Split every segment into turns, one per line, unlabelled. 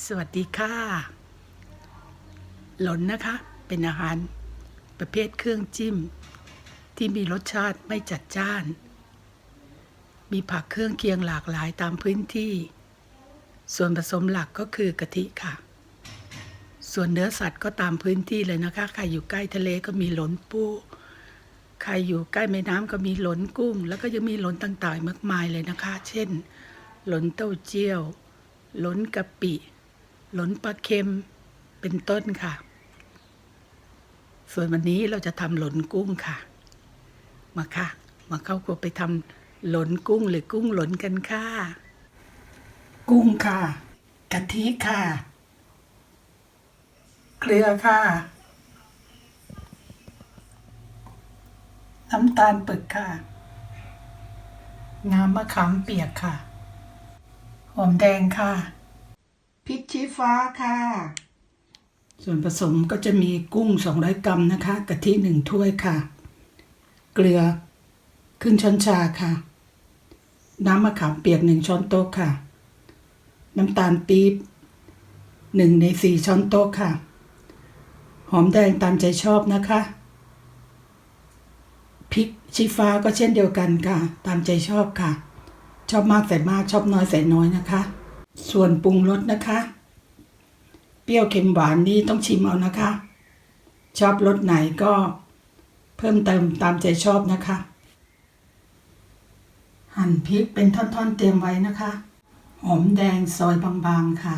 สวัสดีค่ะ หลนนะคะ เป็นอาหารประเภทเครื่องจิ้ม ที่มีรสชาติไม่จัดจ้าน มีผักเครื่องเคียงหลากหลายตามพื้นที่ ส่วนผสมหลักก็คือกะทิค่ะ ส่วนเนื้อสัตว์ก็ตามพื้นที่เลยนะคะ ใครอยู่ใกล้ทะเลก็มีหลนปูใครอยู่ใกล้แม่น้ำก็มีหลนกุ้ง แล้วก็ยังมีหลนต่างๆมากมายเลยนะคะ เช่น หลนเต้าเจี้ยว หลนกะปิ หลนปลาเค็มเป็นต้นค่ะ ส่วนวันนี้เราจะทำหลนกุ้งค่ะ มาค่ะ มาเข้าครัวไปทำหลนกุ้งหรือกุ้งหลนกันค่ะ กุ้งค่ะ กะทิค่ะ เกลือค่ะ น้ำตาลปึกค่ะ น้ำมะขามเปียกค่ะ หอมแดงค่ะ ชี้ฟ้าค่ะ ส่วนผสมก็จะมีกุ้ง 200 กรัมนะคะกะทิหนึ่งถ้วยค่ะ เกลือครึ่งช้อนชาค่ะ น้ำมะขามเปียกหนึ่งช้อนโต๊ะค่ะ น้ำตาลปี๊บหนึ่งในสี่ช้อนโต๊ะค่ะ หอมแดงตามใจชอบนะคะพริกชี้ฟ้าก็เช่นเดียวกันค่ะ ตามใจชอบค่ะ ชอบมากใส่มากชอบน้อยใส่น้อยนะคะ ส่วนปรุงรสนะคะ เปรี้ยวเค็มหวานนี่ต้องชิมเอานะคะ ชอบรสไหนก็เพิ่มเติมตามใจชอบนะคะ หั่นพริกเป็นท่อนๆเตรียมไว้นะคะ หอมแดงซอยบางๆค่ะ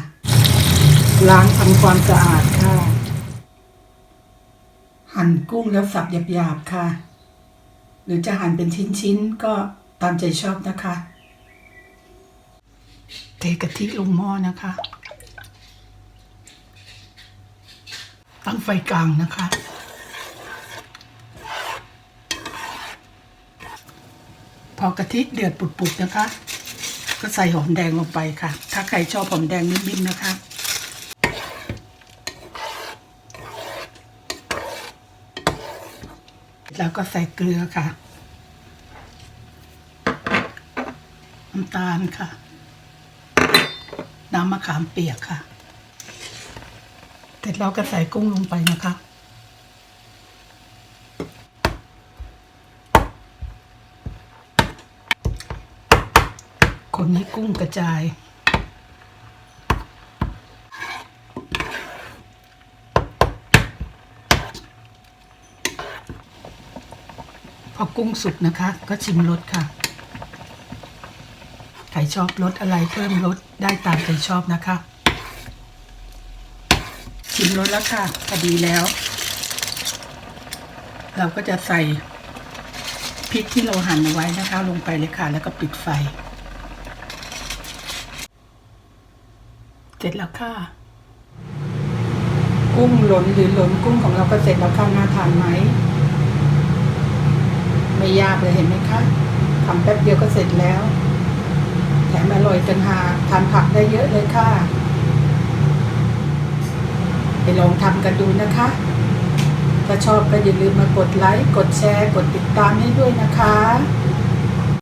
ล้างทำความสะอาดค่ะ หั่นกุ้งแล้วสับหยาบๆค่ะ หรือจะหั่นเป็นชิ้นๆก็ตามใจชอบนะคะ เทกะทิลงหม้อนะคะ ตั้งไฟกลางนะคะ พอกะทิเดือดปุดๆนะคะ ก็ใส่หอมแดงลงไปค่ะ ถ้าใครชอบหอมแดงนิดๆนะคะแล้วก็ใส่เกลือค่ะ น้ำตาลค่ะ น้ำมะขามเปียกค่ะ เสร็จแล้วก็ใส่กุ้งลงไปนะคะ คนนี้กุ้งกระจายพอกุ้งสุกนะคะ ก็ชิมรสค่ะ ใครชอบรสอะไรเพิ่มรสได้ตามใจชอบนะคะ ชิมรสแล้วค่ะพอดีแล้ว เราก็จะใส่พริกที่เราหั่นเอาไว้นะคะ ลงไปเลยค่ะ แล้วก็ปิดไฟ เสร็จแล้วค่ะ กุ้งหลนหรือหลนกุ้งของเราก็เสร็จแล้วค่ะน่าทานไหมไม่ยากเลยเห็นไหมคะทำแป๊บเดียวก็เสร็จแล้ว แถมอร่อยจังหาทานผักได้เยอะเลยค่ะ ไปลองทำกันดูนะคะ ถ้าชอบก็อย่าลืมมากดไลค์ กดแชร์ กดติดตามให้ด้วยนะคะ